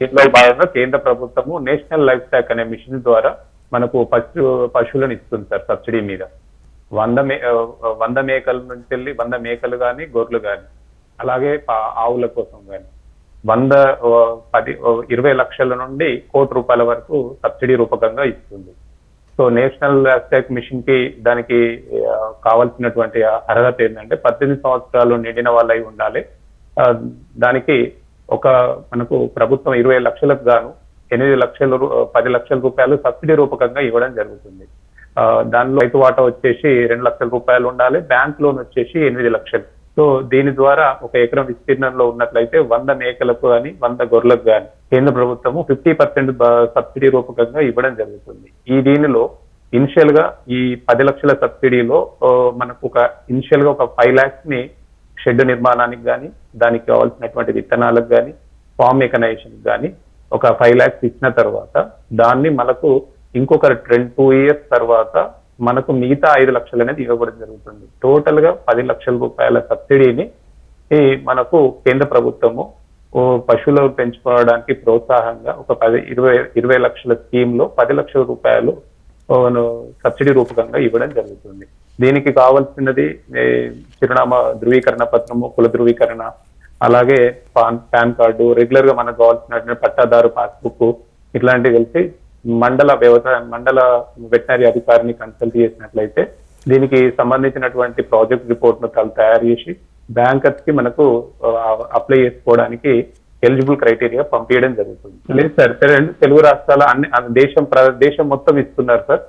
దీంట్లో భాగంగా కేంద్ర ప్రభుత్వము నేషనల్ లైఫ్ స్టాక్ అనే మిషన్ ద్వారా మనకు పశు పశువులను ఇస్తుంది సార్ సబ్సిడీ మీద. వంద మే వంద మేకల నుంచి వెళ్ళి వంద మేకలు కానీ గొర్రెలు కానీ అలాగే ఆవుల కోసం కానీ వంద పది ఇరవై లక్షల నుండి కోటి రూపాయల వరకు సబ్సిడీ రూపకంగా ఇస్తుంది. సో నేషనల్ అస్టాక్ మిషన్కి దానికి కావాల్సినటువంటి అర్హత ఏంటంటే పద్దెనిమిది సంవత్సరాలు నిండిన వాళ్ళై ఉండాలి. దానికి ఒక మనకు ప్రభుత్వం ఇరవై లక్షలకు గాను ఎనిమిది లక్షల పది లక్షల రూపాయలు సబ్సిడీ రూపకంగా ఇవ్వడం జరుగుతుంది. ఆ, దానిలో రైతు వాటా వచ్చేసి రెండు లక్షల రూపాయలు ఉండాలి బ్యాంక్ లోన్ వచ్చేసి ఎనిమిది లక్షలు. సో దీని ద్వారా ఒక ఎకరం విస్తీర్ణంలో ఉన్నట్లయితే వంద మేకలకు కానీ వంద గొర్రెలకు కానీ కేంద్ర ప్రభుత్వము ఫిఫ్టీ పర్సెంట్ సబ్సిడీ రూపకంగా ఇవ్వడం జరుగుతుంది. ఈ దీనిలో ఇనిషియల్గా ఈ పది లక్షల సబ్సిడీలో మనకు ఒక ఇనిషియల్గా ఒక ఫైవ్ లాక్స్ని షెడ్ నిర్మాణానికి కానీ దానికి కావాల్సినటువంటి విత్తనాలకు కానీ ఫామ్ మెకనైజేషన్ కానీ ఒక ఫైవ్ లాక్స్ ఇచ్చిన తర్వాత దాన్ని మనకు ఇంకొక రెండు టూ ఇయర్స్ తర్వాత మనకు మిగతా ఐదు లక్షలు అనేది ఇవ్వబడి జరుగుతుంది. టోటల్గా పది లక్షల రూపాయల సబ్సిడీని మనకు కేంద్ర ప్రభుత్వము పశువులు పెంచుకోవడానికి ప్రోత్సాహంగా ఒక పది ఇరవై ఇరవై లక్షల స్కీమ్లో పది లక్షల రూపాయలు సబ్సిడీ రూపకంగా ఇవ్వడం జరుగుతుంది. దీనికి కావాల్సినది చిరునామా ధృవీకరణ పత్రము కుల ధృవీకరణ అలాగే పాన్ పాన్ కార్డు రెగ్యులర్గా మనకు కావాల్సినటువంటి పట్టాదారు పాస్బుక్ ఇట్లాంటివి కలిసి మండల వ్యవసాయ మండల వెటనరీ అధికారిని కన్సల్ట్ చేసినట్లయితే దీనికి సంబంధించినటువంటి ప్రాజెక్ట్ రిపోర్ట్ను తయారు చేసి బ్యాంకర్స్కి మనకు అప్లై చేసుకోవడానికి ఎలిజిబుల్ క్రైటీరియా పంపించడం జరుగుతుంది. లేదు సార్ తెలుగు రాష్ట్రాల అన్ని అన్ని దేశం ప్ర- దేశం మొత్తం ఇస్తున్నారు సార్.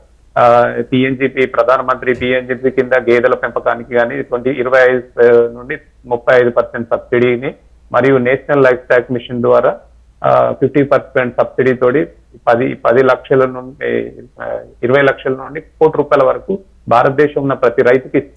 పిఎన్జిపి ప్రధానమంత్రి పిఎన్జిపి కింద గేదెల పెంపకానికి కానీ ట్వంటీ ఇరవై ఐదు నుండి ముప్పై ఐదు పర్సెంట్ సబ్సిడీని మరియు నేషనల్ లైఫ్ స్టాక్ మిషన్ ద్వారా ఫిఫ్టీ పర్సెంట్ సబ్సిడీ తోటి పది పది లక్షల నుండి ఇరవై లక్షల నుండి కోటి రూపాయల వరకు భారతదేశం ఉన్న ప్రతి రైతుకి